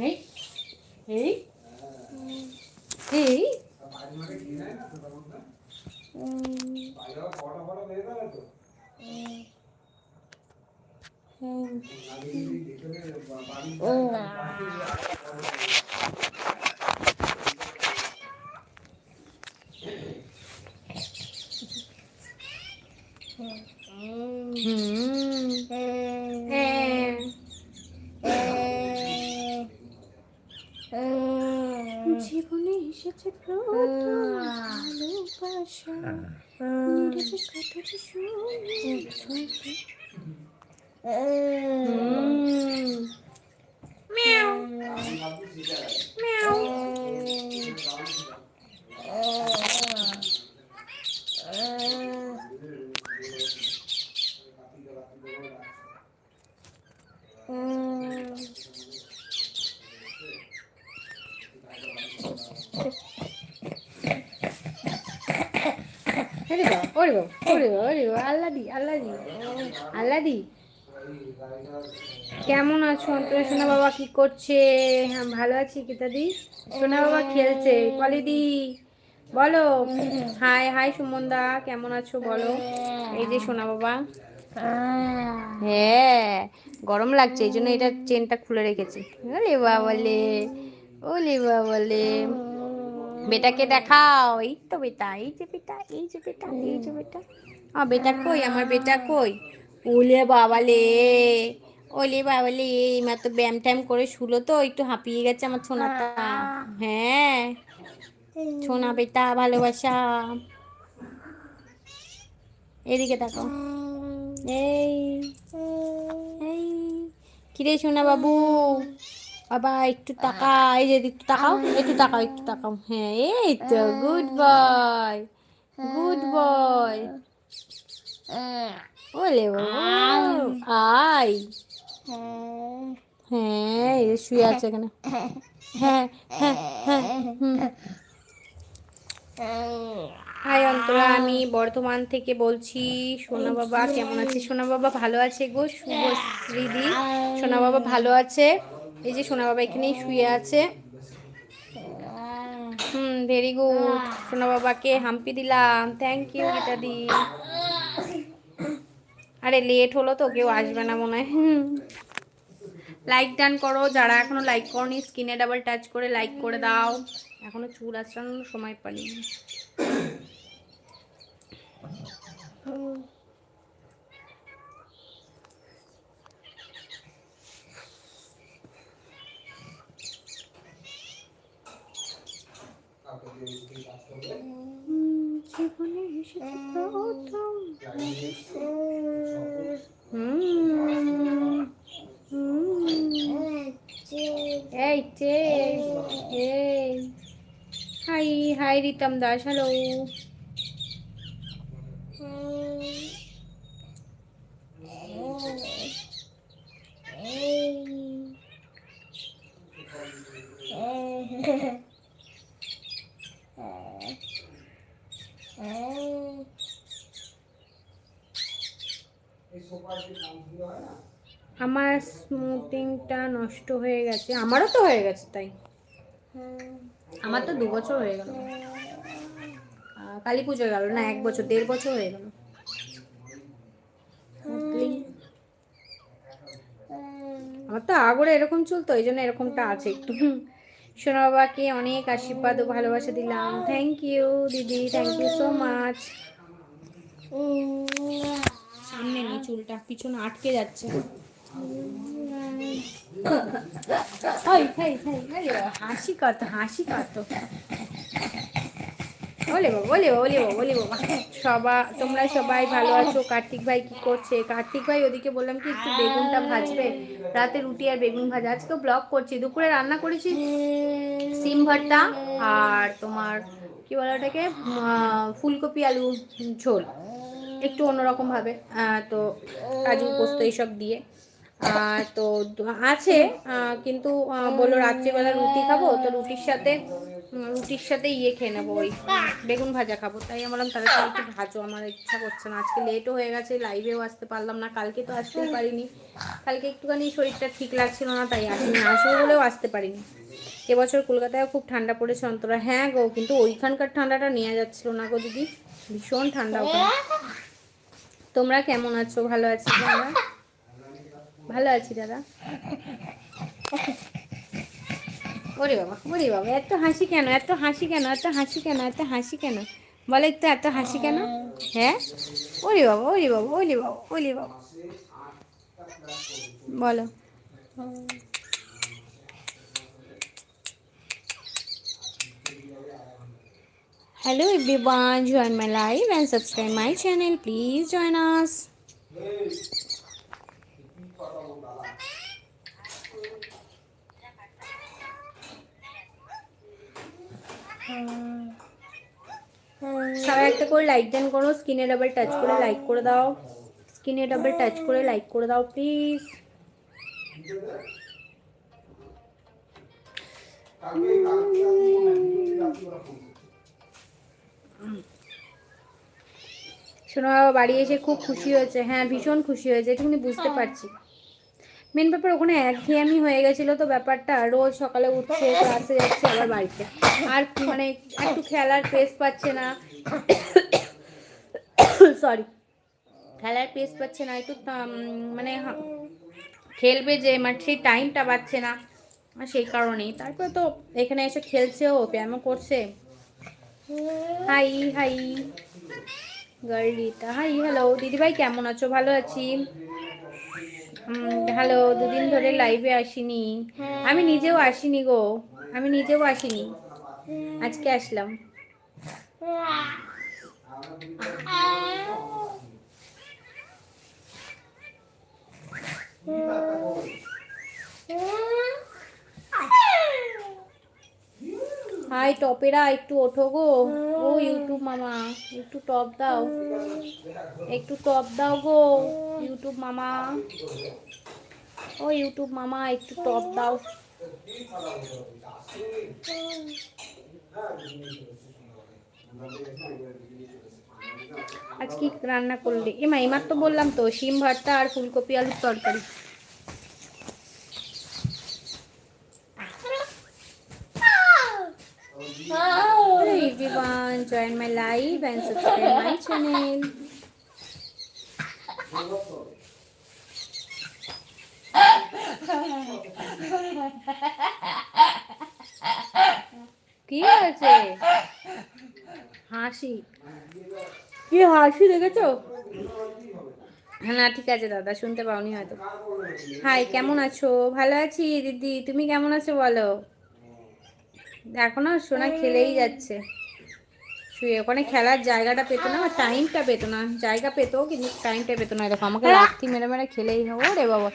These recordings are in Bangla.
এই এই এই হুম হ্যাঁ জীবনে এসেছে প্রথম ভালোবাসা নীরবে কাটাতে সময়। হুম। মিয়াও ওরে বাবা ওরে বাবা ওরে বাবা বাবা কেমন আছো অন্তরে? সোনা বাবা কি করছে? হ্যাঁ ভালো আছি কিতাদি সোনা বাবা খেলছে। কলিদি বলো। হাই হাই সুমনদা। কেমন আছো বলো? এই যে সোনা বাবা। হ্যাঁ গরম লাগছে, এই জন্য এটা চেনটা খুলে রেখেছি। ওলে বাবলে ওলে বাবলে। বেটাকে দেখাও। এই তো বেটা, এই যে বেটা, এই যে বেটা, এই যে বেটা। আ বেটা কই? আমার বেটা কই? ওলে বাবালে ওলে বাবালে এই মাত্র ব্যায়াম ট্যাম করে শুলো তো, একটু হাঁপিয়ে গেছে আমার ছোনাটা। হ্যাঁ ছোনা বেটা, ভালোবাসা। এদিকে তাকাও। এই এই। কিরে সোনা বাবু? বাবা একটু তাকা এই যে একটু তাকাও একটু তাকাও একটু তাকাও। হ্যাঁ এই তো গুড বয় গুড বয় ওলে আই হ্যাঁ। এই যে শুয়ে আছে এখানে। হ্যাঁ হ্যাঁ হ্যাঁ হাই অন্তরা আমি বর্ধমান থেকে বলছি। সোনা বাবা কেমন আছে সোনা বাবা ভালো আছে গো? শুভশ্রীদি সোনা বাবা ভালো আছে? এই যে সোনা বাবা এখানেই শুয়ে আছে। হুম ভেরি গুড সোনা বাবাকে হাম্পি দিলাম। থ্যাংক ইউ দি আরে লেট হলো তো, কেউ আসবে না মনে হয়। লাইক ডান করো, যারা এখনও লাইক করনি স্ক্রিনে ডাবল টাচ করে লাইক করে দাও। এখনও চুল আসানোর সময় পাইনি। জীবনে এসেছে প্রথম। এই যে এই। Hi hi Ritam Das hello. নষ্ট হয়ে গেছে। আমারও তো হয়ে গেছে তাই। আমার তো দু বছর হয়ে গেল। কালী পুজো গেল না, এক বছর, দেড় বছর হয়ে গেল। আমার তো আগরে এরকম চলতো, এই জন্য এরকমটা আছে একটু। সোনা বাবাকে অনেক আশীর্বাদ ও ভালোবাসা দিলাম। থ্যাংক ইউ দিদি থ্যাংক ইউ সো মাচ সামনে নেই চুলটা, পিছনে আটকে যাচ্ছে। হাসি কত হাসি কত। বলে বাবা বলে বাবা বলে বাবা বলে বাবা। সবা, তোমরা সবাই ভালো আছো? কার্তিক ভাই কি করছে? কার্তিক ভাই, ওদিকে বললাম কি, একটু বেগুনটা ভাজবে। রাতে রুটি আর বেগুন ভাজা। আজকে ব্লগ করছি। দুপুরে রান্না করেছি সিম ভর্তা আর তোমার, কি বলে ওটাকে? ফুলকপি, আলু, ঝোল। একটু অন্যরকম ভাবে তো কাজু, পোস্ত, এইসব দিয়ে। তো আছে কিন্তু বলল রাত্রিবেলা রুটি খাব, তো রুটির সাথে রুটির সাথে ইয়ে খেয়ে নেব, ওই বেগুন ভাজা খাব। তাই আমি বললাম, তাহলে একটু ভাজো, আমার ইচ্ছা করছে না। আজকে লেটও হয়ে গেছে লাইভেও আসতে পারলাম না, কালকে তো আসতেই পারিনি। কালকে একটুখানি শরীরটা ঠিক লাগছিল না, তাই আসিনি। আসব বলেও আসতে পারিনি। এবছর কলকাতায় খুব ঠান্ডা পড়েছে অন্তরা। হ্যাঁ গো, কিন্তু ওইখানকার ঠান্ডাটা নেওয়া যাচ্ছিল না গো দিদি। ভীষণ ঠান্ডা ওখানে। তোমরা কেমন আছো? ভালো আছি? দাদা ভালো আছি দাদা। ওরে বাবা ওরে বাবা এত হাসি কেন এত হাসি কেন এত হাসি কেন এত হাসি কেন? বলো একটু এত হাসি কেন? হ্যাঁ? ওরে বাবা ওরে বাবা ওরে বাবা ওরে বাবা। বলো। Hello everyone, join my live and subscribe my channel. Please join us. সবাই একটা করে লাইক দেন করো স্ক্রিনে ডাবল টাচ করে লাইক করে দাও। স্ক্রিনে ডাবল টাচ করে লাইক করে দাও প্লিজ শোনো বাবা, বাড়ি এসে খুব খুশি হয়েছে। হ্যাঁ ভীষণ খুশি হয়েছে, এটুকুনি বুঝতে পারছি। মেন ব্যাপার, ওখানে একঘেয়েমি হয়ে গেছিল তো ব্যাপারটা। রোজ সকালে উঠছে ক্লাসে যাচ্ছে আবার বাড়িতে। আর মানে একটু খেলার পেস পাচ্ছে না। সরি খেলার পেস পাচ্ছে না, একটু মানে খেলবে যে মানে সেই টাইমটা পাচ্ছে না। সেই কারণেই। তারপরে তো এখানে এসে খেলছেও ব্যায়ামও করছে। হাই হাই গার্লিটা হাই হ্যালো দিদিভাই, কেমন আছো? ভালো আছি। হ্যালো দুদিন ধরে লাইভে আসিনি। আমি নিজেও আসিনি গো। আমি নিজেও আসিনি। আজকে আসলাম। হাই টপেরা একটু ওঠো গো। ও ইউটিউব মামা একটু টপ দাও। একটু টপ দাও গো। ইউটিউব মামা। ও ইউটিউব মামা একটু টপ দাও। আজ কি রান্না করলি। এমা এমার তো বললাম তো শিম ভর্তা আর ফুলকপি আলুর তরকারি। Hello everyone, join my live and subscribe my. কি হয়েছে? হাসি। কি হাসি দেখেছ? না, ঠিক আছে দাদা, শুনতে পাওনি হয়তো। হাই, কেমন আছো? ভালো আছি, দিদি। তুমি কেমন আছো বলো? দেখো না, সোনা খেলেই যাচ্ছে। শুয়ে, ওখানে খেলার জায়গাটা পেতো না টাইমটা পেতো না। জায়গা পেতো, কিন্তু টাইমটা পেতো না। দেখো, আমাকে রাত্রি মেরে মেরে খেলেই হব। রে বাবা।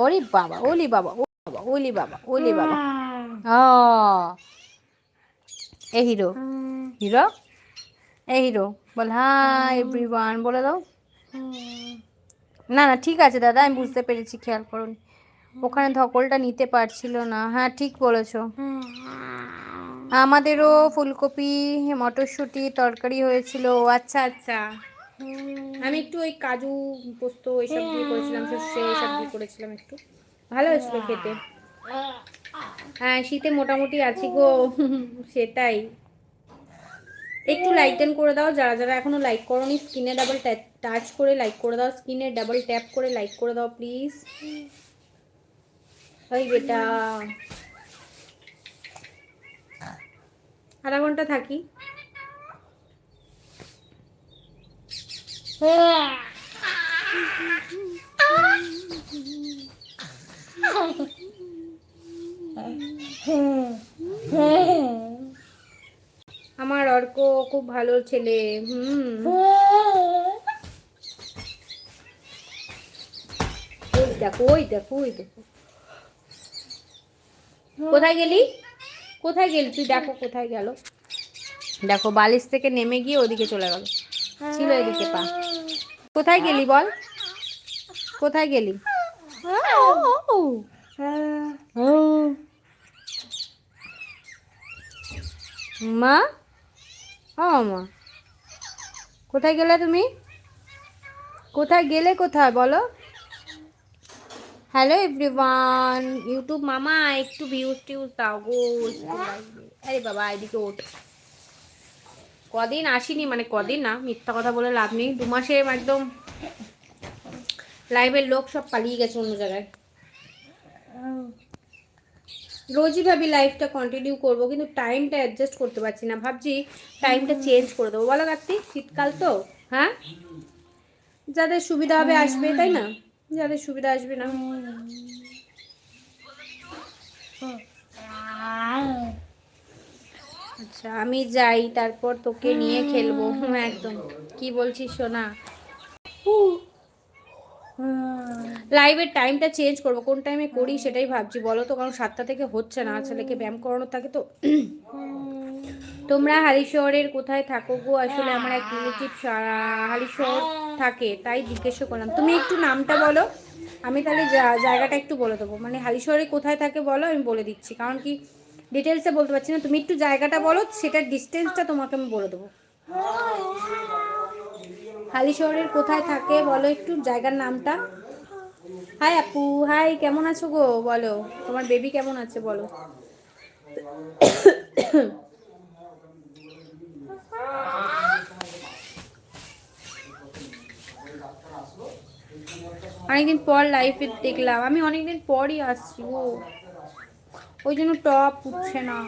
ওরে বাবা ওলি বাবা ও বাবা ওলি বাবা ওলি বাবা। ও। এ হিরো। হিরো? এ হিরো। বল হাই এভরিওয়ান বলে দাও। না না ঠিক আছে দাদা আমি বুঝতে পেরেছি খেয়াল করুন। ওখানে ধকলটা নিতে পারছিল না। হ্যাঁ ঠিক বলেছ। আমাদেরও ফুলকপি মটরশুঁটি তরকারি হয়েছিল। আচ্ছা আচ্ছা। আমি একটু ওই কাজু পোস্ত এইসব দিয়ে করেছিলাম সর্ষে এইসব দিয়ে করেছিলাম একটু। ভালো হয়েছিল খেতে। হ্যাঁ শীতে মোটামুটি আছি গো সেটাই। একটু লাইক দেন করে দাও যারা যারা এখনও লাইক করোনি স্ক্রিনে ডাবল টাচ করে লাইক করে দাও স্ক্রিনে ডাবল ট্যাপ করে লাইক করে দাও প্লিজ ওই বেটা আধা ঘণ্টা থাকি। আমার অর্ক খুব ভালো ছেলে, হুম। ওই দেখো ওই দেখো ওই দেখো। কোথায় গেলি? কোথায় গেলি? তুই দেখো কোথায় গেল। দেখো বালিশ থেকে নেমে গিয়ে ওদিকে চলে গেল। ছিল এদিকে, পা। কোথায় গেলি বল? কোথায় গেলি? মা? ও মা। কোথায় গেলে তুমি? কোথায় গেলে কোথায় বলো? হ্যালো এভরিওয়ান ইউটিউব মামা, একটু ভিউজ টিউজ দাও গো। আরে বাবা, এদিকে ওঠ। কদিন আসিনি মানে কদিন না, মিথ্যা কথা বলে লাভ নেই। দু মাসে একদম লাইভের লোক সব পালিয়ে গেছে অন্য জায়গায়। রোজই ভাবি লাইফটা কন্টিনিউ করব, কিন্তু টাইমটা অ্যাডজাস্ট করতে পারছি না। ভাবছি টাইমটা চেঞ্জ করে দেবো। বলো কার্তিক, শীতকাল তো? হ্যাঁ? যাদের সুবিধা হবে আসবে, তাই না? যাদের সুবিধা আসবে না। আচ্ছা আমি যাই তারপর তোকে নিয়ে খেলব। একদম। কি বলছিস সোনা? লাইভের টাইমটা চেঞ্জ করব। কোন টাইমে করি সেটাই ভাবছি। বলো তো কারণ সাতটা থেকে হচ্ছে না। ছেলেকে ব্যায়াম করানো থাকে তো। তোমরা হালিশহরের কোথায় থাকো গো? আসলে আমার এক রিলেটিভ হালিশহর থাকে তাই জিজ্ঞেস করলাম। তুমি একটু নামটা বলো। আমি তাহলে জায়গাটা একটু বলে দেবো। মানে হালিশহরে কোথায় থাকে বলো আমি বলে দিচ্ছি। কারণ কি ডিটেলসে বলতে পারছি না। তুমি একটু জায়গাটা বলো, সেটার ডিস্টেন্সটা তোমাকে আমি বলে দেবো। হালি শহরের কোথায় থাকে বলো একটু, জায়গার নামটা। হাই আপু হাই কেমন আছো গো? বলো, তোমার বেবি কেমন আছে বলো। অনেকদিন পর লাইফে দেখলাম। আমি অনেকদিন পরই আসছি ও ওই জন্য টপ উঠছে না।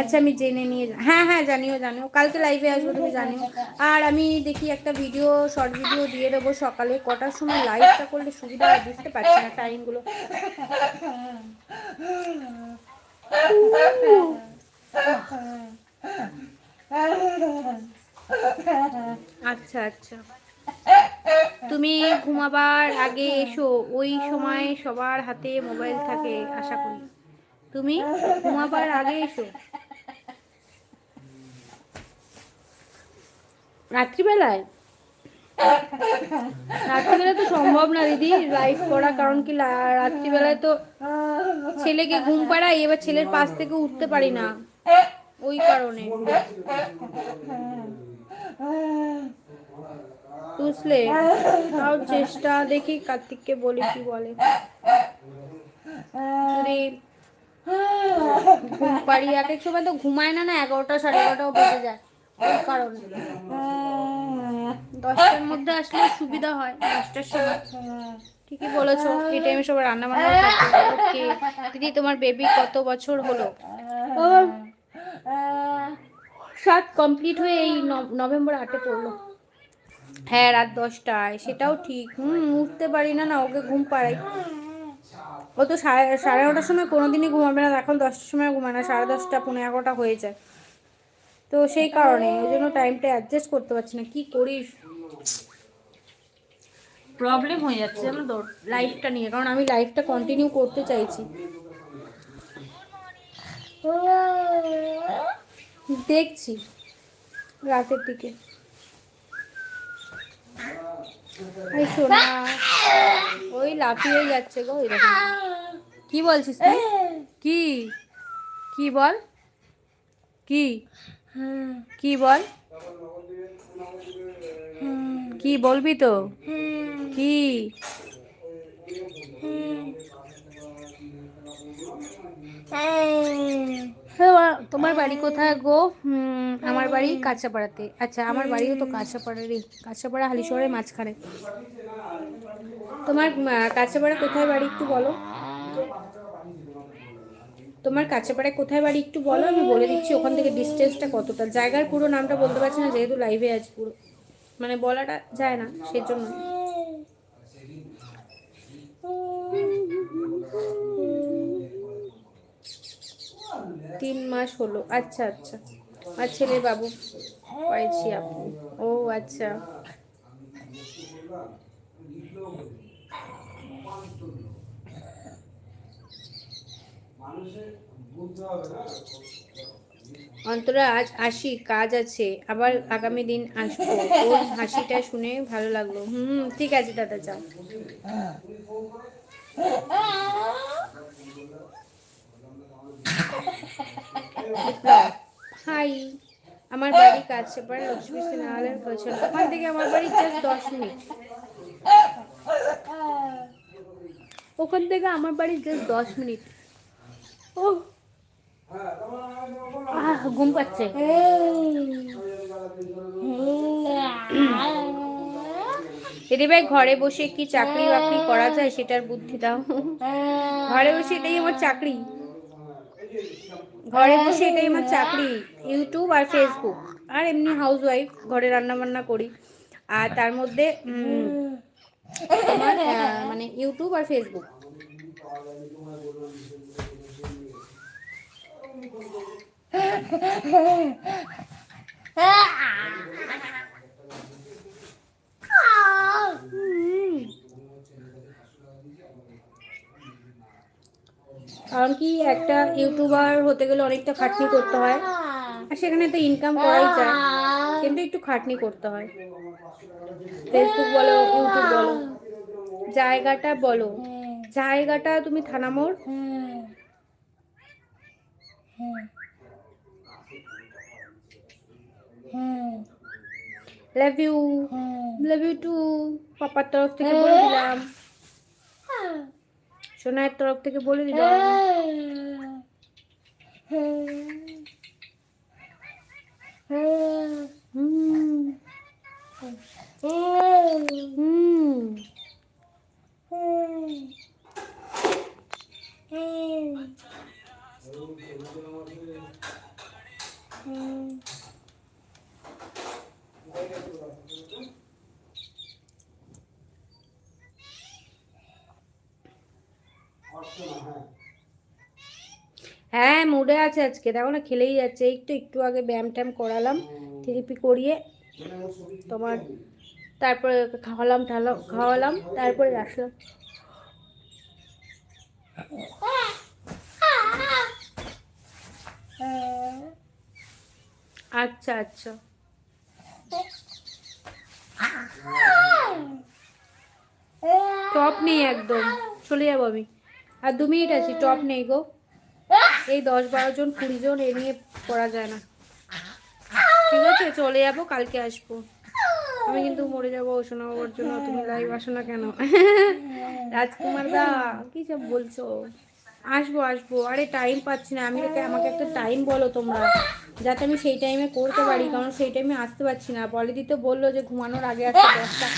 আচ্ছা আমি জেনে নিয়ে হ্যাঁ হ্যাঁ জানিও জানিও। কালকে লাইভে আসব তুমি জানিও। আর আমি দেখি একটা ভিডিও শর্ট ভিডিও দিয়ে দেবো সকালে। কটার সময় লাইভটা করলে সুবিধা বুঝতে পারছি না টাইমগুলো আচ্ছা আচ্ছা। তুমি ঘুমাবার আগে এসো। ওই সময় সবার হাতে মোবাইল থাকে, আশা করি। তুমি ঘুমাবার আগে এসো। রাত্রিবেলায়? রাত্রিবেলা তো সম্ভব না দিদি লাইভ করা, কারণ কি রাত্রিবেলায় তো ছেলেকে ঘুম পাড়াই, এবার ছেলের পাশ থেকে উঠতে পারি না। ওই কারণে। বুঝলে? তাও চেষ্টা দেখি কার্তিককে বলি কি বলে। যদি ঘুম পাড়ি এক এক সময় তো ঘুমায় না না এগারোটা সাড়ে এগারোটাও বেজে যায়। ওই কারণে। দশটার মধ্যে আসলে সুবিধা হয় দশটার সময়। ঠিকই বলেছ এই টাইমে সবাই রান্না বান্না ওকে দিদি তোমার বেবি কত বছর হলো? সাত কমপ্লিট হয়ে এই নভ- নভেম্বর আটে পড়ল। হ্যাঁ রাত দশটায়। সেটাও ঠিক। হুম উঠতে পারি না না ওকে ঘুম পাড়াই। ও তো সাড়ে সাড়ে নটার সময় কোনোদিনই ঘুমাবে না এখন দশটার সময় ঘুমায় না সাড়ে দশটা পনেরো এগারোটা হয়ে যায়। তো সেই কারণে ওই জন্য টাইমটা অ্যাডজাস্ট করতে পারছি না কি করিস প্রবলেম হয়ে যাচ্ছে জানো তো লাইফটা নিয়ে। কারণ আমি লাইফটা কন্টিনিউ করতে চাইছি। দেখছি রাতের দিকে। এই শোনা ওই লাফিয়ে যাচ্ছে গো এরকম। কি বলছিস তুই? কি? কি বল? কি? কি বল? কি বলবি তো? কি? হ্যাঁ, তোমার বাড়ি কোথায় গো? আমার বাড়ি কাঁচাপাড়াতে। আচ্ছা আমার বাড়িও তো কাঁচাপাড়ারই। কাঁচাপাড়া হালিশহরের মাঝখানে। তোমার কাঁচাপাড়া কোথায় বাড়ি একটু বলো? তোমার কাছেপাড়ায় কোথায় বাড়ি একটু বলো? আমি বলে দিচ্ছি ওখান থেকে ডিস্টেন্সটা কতটা। জায়গার পুরো নামটা বলতে পারছি না যেহেতু লাইভে আছে পুরো। মানে বলাটা যায় না সেজন্য। তিন মাস হলো। আচ্ছা আচ্ছা। আর ছেলে বাবু পাইছি আপনি। ও আচ্ছা। অন্তরা, আজ আসি কাজ আছে। আবার আগামী দিন আসব। ওর হাসিটা শুনে ভালো লাগল। হুম, ঠিক আছে, দাদা, যাও। হাই আমার বাড়ি কাছে পারে লক্ষ্মী সিনহালের পেছনে ওখান থেকে আমার বাড়ি জাস্ট দশ মিনিট। ওখান থেকে আমার বাড়ি জাস্ট দশ মিনিট। ও আহ, ঘুম পাচ্ছে। দিদি ভাই, ঘরে বসে কি চাকরি বাকরি করা যায় সেটার বুদ্ধি দাও। ঘরে বসে এটাই আমার চাকরি। ঘরে বসে এটাই আমার চাকরি ইউটিউব আর ফেসবুক আর এমনি হাউস ওয়াইফ ঘরে রান্না বান্না করি। আর তার মধ্যে মানে ইউটিউব আর ফেসবুক কারণ কি একটা ইউটিউবার হতে গেলে অনেকটা খাটনি করতে হয়। আর সেখানে তো ইনকাম করাই যায়, কিন্তু একটু খাটনি করতে হয়। ফেসবুক বলো ইউটিউব বলো, জায়গাটা বলো, জায়গাটা তুমি Thanamor love you love you too পাপার তরফ থেকে বলে দিলাম। সোনায়ের তরফ থেকে বলে দিল হুম হুম হ্যাঁ মুডে আছে আজকে। দেখো না, খেলেই যাচ্ছে। তো একটু আগে ব্যায়াম ট্যাম করালাম, থেরাপি করিয়ে তোমার তারপরে খাওয়ালাম ঠালাম খাওয়ালাম, তারপরে আসলাম। আচ্ছা আচ্ছা। টপ নেই একদম। চলে যাব আমি। আর দু মিনিট আছি, টপ নেই গো। এই দশ বারো জন, কুড়ি জন, এ নিয়ে পড়া যায় না। ঠিক আছে, চলে যাব, কালকে আসব। আমি কিন্তু মরে যাব সোনা ওর জন্য। তুমি লাইভ আসো না কেন? রাজকুমার দা, কি সব বলছো? আসব আসব। আরে টাইম পাচ্ছি না। আমি আমাকে একটা টাইম বলো তোমরা। যাতে আমি সেই টাইমে করতে পারি, কারণ সেই টাইমে আসতে পারছি না। বলিদি তো বলল যে ঘুমানোর আগে আসতে দশটা।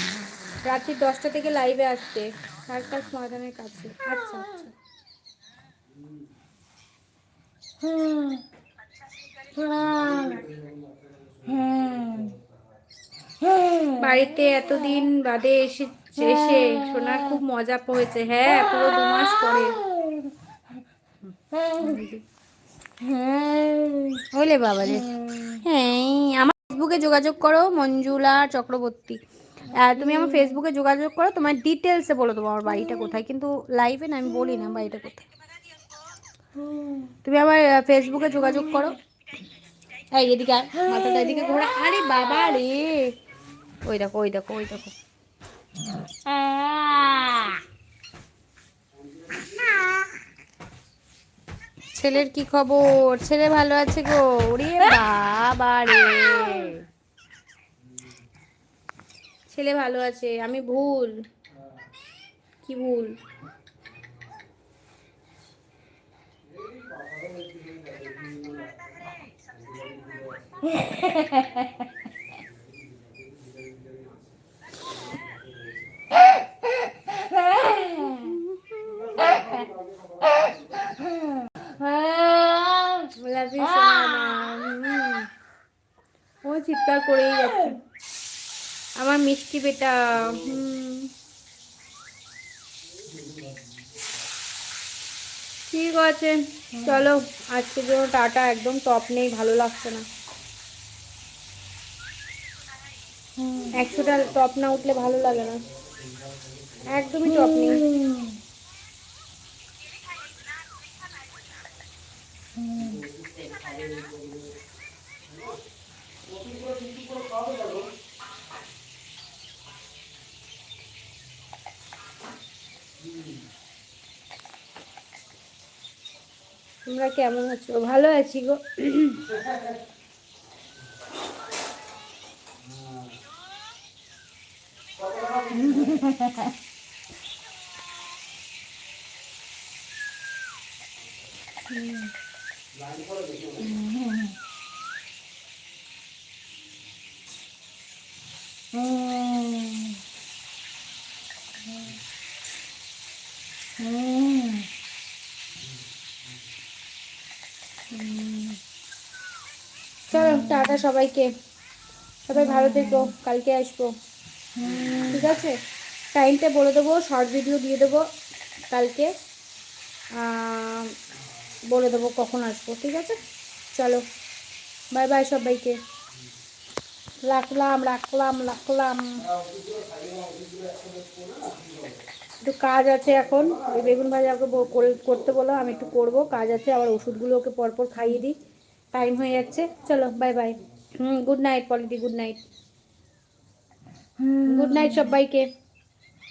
রাত্রি দশটা থেকে লাইভে আসতে। সার্কাস ময়দানের কাছে? আচ্ছা আচ্ছা। বাড়িতে এতদিন বাদে এসে এসে সোনার খুব মজা হয়েছে হ্যাঁ পুরো দু মাস পরে। ওলে বাবা রে। হ্যাঁ আমার ফেসবুকে যোগাযোগ করো মঞ্জুলা চক্রবর্তী। তুমি আমার ফেসবুকে যোগাযোগ করো তোমার ডিটেলসে বলো তোমার আমার বাড়িটা কোথায়। কিন্তু লাইভে না আমি বলি না বাড়িটা কোথায়। তুমি আমার ফেসবুকে যোগাযোগ করো। এই, এদিকে মাথাটা এদিকে ঘোরা। আরে বাবা রে। ওই দেখো ওই দেখো ওই দেখো। ছেলের কি খবর? ছেলে ভালো আছে গো? ওরে বাবা রে। ছেলে ভালো আছে, আমি ভুল। কি ভুল? ও চিৎকার করেই যাচ্ছে আমার মিষ্টি বেটা। ঠিক আছে, চলো। আজকের জন্য টাটা, একদম টপ নেই, ভালো লাগছে না। একশোটা টপ না উঠলে ভালো লাগে না। একদমই টপ নেই। তোমরা কেমন আছো? ভালো আছি গো। চলো টাটা সবাইকে। সবাই ভালো থেকো কালকে আসব। ঠিক আছে? টাইমটা বলে দেবো শর্ট ভিডিও দিয়ে দেবো কালকে। বলে দেবো কখন আসব, ঠিক আছে? চলো বাই বাই সবাইকে। রাখলাম রাখলাম রাখলাম। একটু কাজ আছে এখন। ওই বেগুন ভাজা করতে বলো আমি একটু করব, কাজ আছে, আবার ওষুধগুলো ওকে পরপর খাইয়ে দিই। টাইম হয়ে যাচ্ছে। চলো বাই বাই হুম গুড নাইট পলিটি গুড নাইট গুড নাইট সবাইকে।